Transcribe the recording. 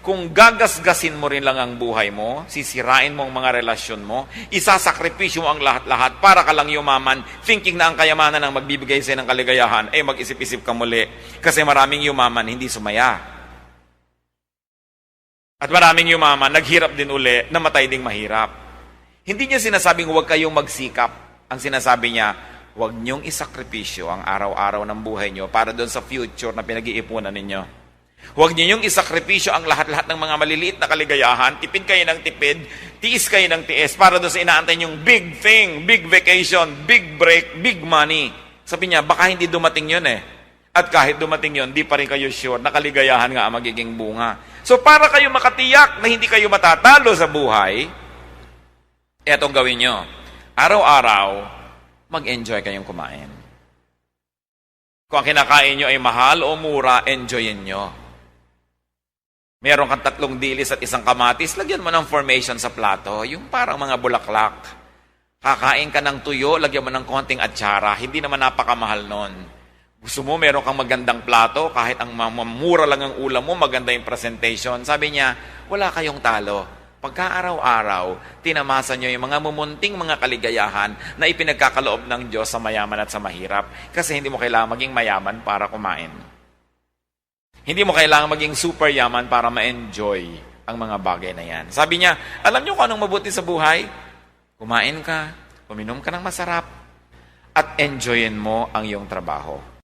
kung gagasgasin mo rin lang ang buhay mo, sisirain mo ang mga relasyon mo, isasakripisyo mo ang lahat-lahat para ka lang yumaman, thinking na ang kayamanan ang magbibigay sa'yo ng kaligayahan, eh mag-isip-isip ka muli. Kasi maraming yumaman, hindi sumaya. At maraming yumaman, naghirap din uli, namatay ding mahirap. Hindi niya sinasabing huwag kayong magsikap. Ang sinasabi niya, huwag niyong isakripisyo ang araw-araw ng buhay niyo para doon sa future na pinag-iipunan ninyo. Huwag ninyong isakripisyo ang lahat-lahat ng mga maliliit na kaligayahan. Tipid kayo ng tipid, tiis kayo ng tiis para doon sa inaantay niyong big thing, big vacation, big break, big money. Sabi niya, baka hindi dumating yun eh. At kahit dumating yun, di pa rin kayo sure na kaligayahan nga ang magiging bunga. So para kayo makatiyak na hindi kayo matatalo sa buhay, etong gawin nyo. Araw-araw, mag-enjoy kayong kumain. Kung ang kinakain nyo ay mahal o mura, enjoyin nyo. Meron kang tatlong dilis at isang kamatis, lagyan mo ng formation sa plato, yung parang mga bulaklak. Kakain ka ng tuyo, lagyan mo ng konting atsara, hindi naman napakamahal nun. Gusto mo, meron kang magandang plato, kahit ang mamura lang ang ulam mo, maganda yung presentation. Sabi niya, wala kayong talo. Pagka araw-araw, tinamasa nyo yung mga mumunting mga kaligayahan na ipinagkakaloob ng Diyos sa mayaman at sa mahirap. Kasi hindi mo kailangan maging mayaman para kumain. Hindi mo kailangan maging super yaman para ma-enjoy ang mga bagay na yan. Sabi niya, alam niyo kung anong mabuti sa buhay? Kumain ka, uminom ka ng masarap, at enjoyin mo ang iyong trabaho.